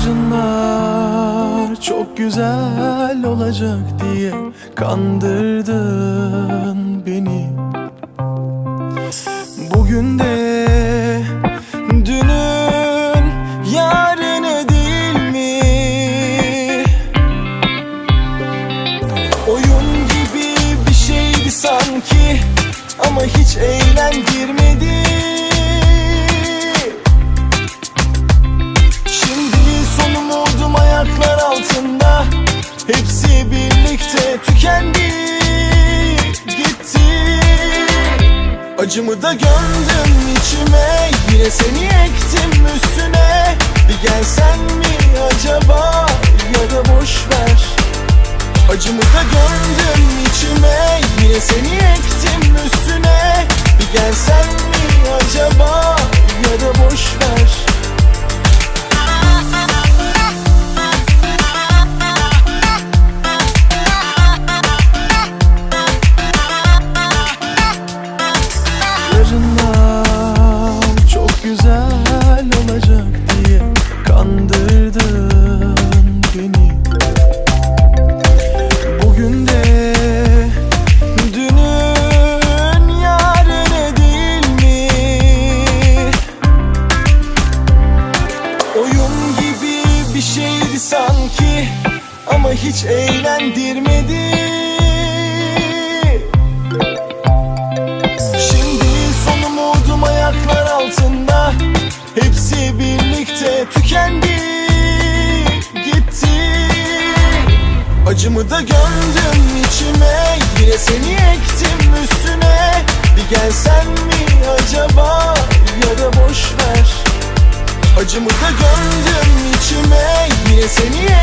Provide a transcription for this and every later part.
Yarınlar çok güzel olacak diye kandırdın beni Bugün de dünün yarını değil mi? Oyun gibi bir şeydi sanki ama hiç eğlendirmedi tükendi Gitti. Acımı da gömdüm içime Yine seni ektim üstüne. Bir gelsen mi acaba Ya da boş ver. Acımı da gömdüm Oyun gibi bir şeydi sanki ama hiç eğlendirmedi. Şimdi sonum oldum ayaklar altında Hepsi birlikte tükendi Gitti. Acımı da gömdüm içime Acımı da gömdüm içime. Yine seni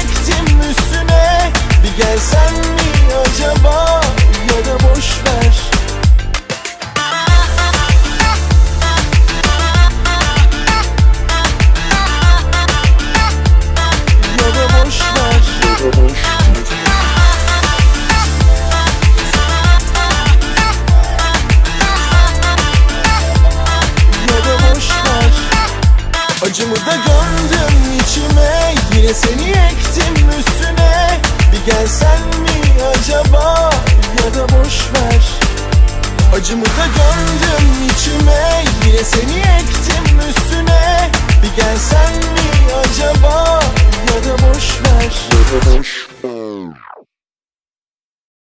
gömdüm içime Yine seni ektim üstüne. Bir gelsen mi acaba Ya da boş ver. Acımı da gömdüm içime Yine seni